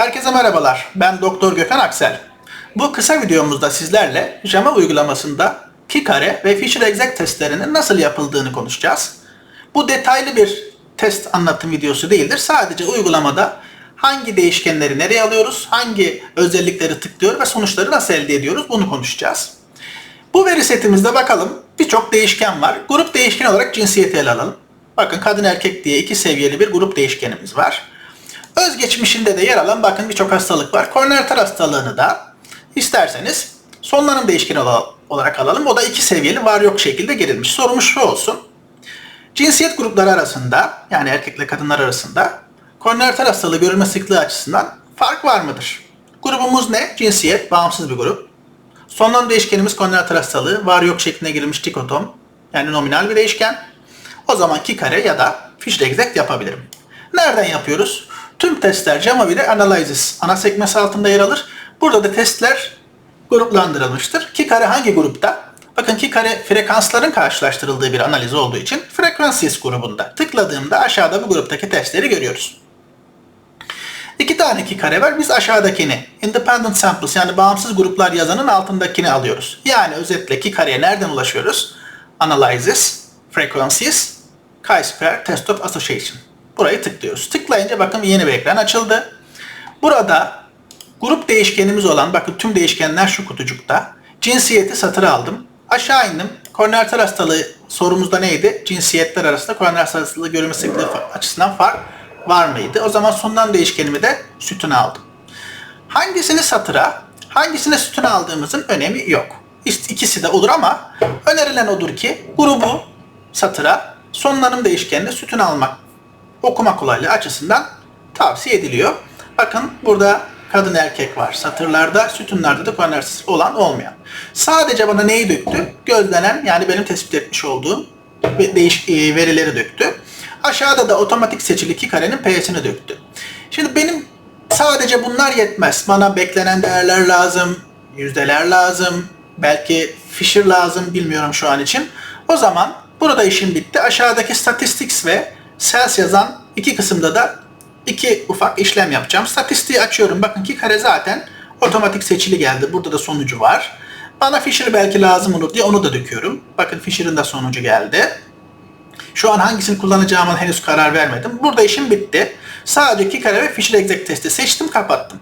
Herkese merhabalar. Ben Doktor Gökhan Aksel. Bu kısa videomuzda sizlerle JAMA uygulamasında kare ve Fisher Exact testlerinin nasıl yapıldığını konuşacağız. Bu detaylı bir test anlatım videosu değildir. Sadece uygulamada hangi değişkenleri nereye alıyoruz, hangi özellikleri tıklıyor ve sonuçları nasıl elde ediyoruz bunu konuşacağız. Bu veri setimizde bakalım birçok değişken var. Grup değişken olarak cinsiyeti ele alalım. Bakın kadın erkek diye iki seviyeli bir grup değişkenimiz var. Özgeçmişinde de yer alan bakın birçok hastalık var. Koroner hastalığını da isterseniz sonlanım değişkeni olarak alalım. O da iki seviyeli var yok şekilde girilmiş. Sorumuz şu olsun. Cinsiyet grupları arasında yani erkekle kadınlar arasında koroner hastalığı görülme sıklığı açısından fark var mıdır? Grubumuz ne? Cinsiyet, bağımsız bir grup. Sonlanım değişkenimiz koroner hastalığı var yok şeklinde girilmiş dikotom yani nominal bir değişken. O zaman ki kare ya da Fisher exact yapabilirim. Nereden yapıyoruz? Tüm testler JAMA ile Analysis ana sekmesi altında yer alır. Burada da testler gruplandırılmıştır. Ki kare hangi grupta? Bakın ki kare frekansların karşılaştırıldığı bir analiz olduğu için Frequencies grubunda. Tıkladığımda aşağıda bu gruptaki testleri görüyoruz. İki tane ki kare var. Biz aşağıdakini Independent Samples yani bağımsız gruplar yazanın altındakini alıyoruz. Yani özetle ki kareye nereden ulaşıyoruz? Analysis, Frequencies, Chi-Square Test of Association. Burayı tıklıyoruz. Tıklayınca bakın yeni bir ekran açıldı. Burada grup değişkenimiz olan, bakın tüm değişkenler şu kutucukta. Cinsiyeti satıra aldım. Aşağı indim. Koroner hastalığı sorumuzda neydi? Cinsiyetler arasında koroner hastalığı görülme sıklığı açısından fark var mıydı? O zaman sondan değişkenimi de sütuna aldım. Hangisini satıra, hangisini sütuna aldığımızın önemi yok. İkisi de olur ama önerilen odur ki grubu satıra, sonlanım değişkenini sütuna almak okuma kolaylığı açısından tavsiye ediliyor. Bakın burada kadın erkek var. Satırlarda, sütunlarda da koronersiz olan olmayan. Sadece bana neyi döktü? Gözlenen yani benim tespit etmiş olduğum değiş e, verileri döktü. Aşağıda da otomatik seçili iki karenin P'sini döktü. Şimdi benim sadece bunlar yetmez. Bana beklenen değerler lazım, yüzdeler lazım, belki Fisher lazım bilmiyorum şu an için. O zaman burada işim bitti. Aşağıdaki statistics ve Sales yazan iki kısımda da iki ufak işlem yapacağım. Statistiği açıyorum. Bakın ki kare zaten otomatik seçili geldi. Burada da sonucu var. Bana Fisher belki lazım olur diye onu da döküyorum. Bakın Fisher'ın da sonucu geldi. Şu an hangisini kullanacağımı henüz karar vermedim. Burada işim bitti. Sadece ki kare ve Fisher exact testi seçtim, kapattım.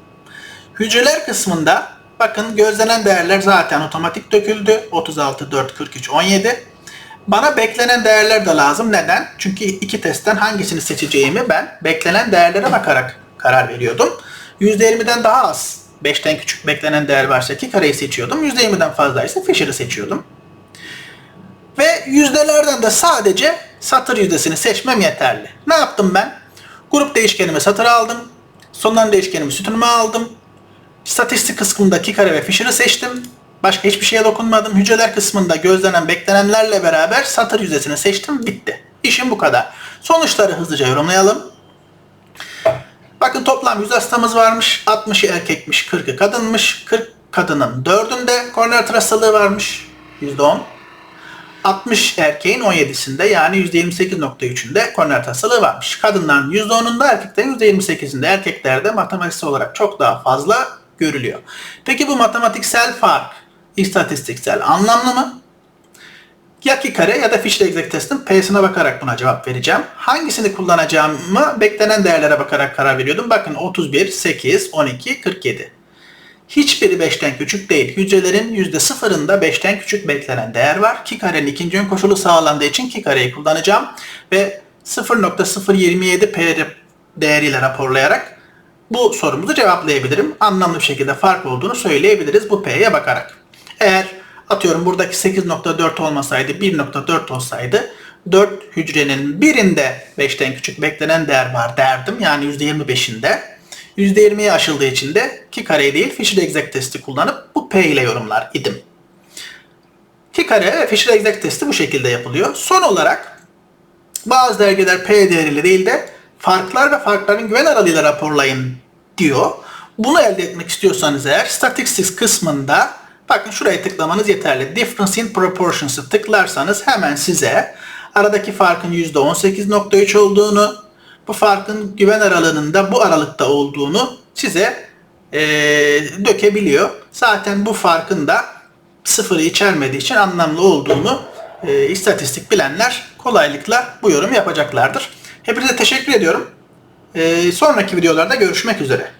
Hücreler kısmında bakın gözlenen değerler zaten otomatik döküldü. 36, 4, 43, 17. Bana beklenen değerler de lazım. Neden? Çünkü iki testten hangisini seçeceğimi ben beklenen değerlere bakarak karar veriyordum. %20'den daha az 5'ten küçük beklenen değer varsa ki kareyi seçiyordum. %20'den fazlaysa Fisher'ı seçiyordum. Ve yüzdelerden de sadece satır yüzdesini seçmem yeterli. Ne yaptım ben? Grup değişkenimi satır aldım. Sondan değişkenimi sütunuma aldım. İstatistik kısmındaki kare ve Fisher'ı seçtim. Başka hiçbir şeye dokunmadım. Hücreler kısmında gözlenen beklenenlerle beraber satır yüzdesini seçtim. Bitti. İşim bu kadar. Sonuçları hızlıca yorumlayalım. Bakın toplam 100 hastamız varmış. 60'ı erkekmiş, 40'ı kadınmış. 40 kadının 4'ünde koroner hastalığı varmış. %10. 60 erkeğin 17'sinde yani %28.3'ünde koroner hastalığı varmış. Kadınların %10'unda erkeklerin %28'inde erkeklerde matematiksel olarak çok daha fazla görülüyor. Peki bu matematiksel fark istatistiksel anlamlı mı? Ki kare ya da Fisher exact testin P'sine bakarak buna cevap vereceğim. Hangisini kullanacağımı beklenen değerlere bakarak karar veriyordum. Bakın 31, 8, 12, 47. Hiçbiri 5'ten küçük değil. Hücrelerin %0'ında 5'ten küçük beklenen değer var. Ki karenin ikinci ön koşulu sağlandığı için ki kareyi kullanacağım. Ve 0.027 P değeriyle raporlayarak bu sorumuzu cevaplayabilirim. Anlamlı bir şekilde fark olduğunu söyleyebiliriz bu P'ye bakarak. Eğer atıyorum buradaki 8.4 olmasaydı 1.4 olsaydı 4 hücrenin birinde 5'ten küçük beklenen değer var derdim. Yani %25'inde. %20'ye aşıldığı için de ki kareyi değil Fisher exact testi kullanıp bu P ile yorumlar idim. Ki kare Fisher exact testi bu şekilde yapılıyor. Son olarak bazı dergiler P değeriyle değil de farklar ve farkların güven aralığıyla raporlayın diyor. Bunu elde etmek istiyorsanız eğer statistics kısmında bakın şuraya tıklamanız yeterli. Difference in proportions'ı tıklarsanız hemen size aradaki farkın %18.3 olduğunu, bu farkın güven aralığının da bu aralıkta olduğunu size e, dökebiliyor. Zaten bu farkın da sıfırı içermediği için anlamlı olduğunu e, istatistik bilenler kolaylıkla bu yorum yapacaklardır. Hepinize teşekkür ediyorum. E, sonraki videolarda görüşmek üzere.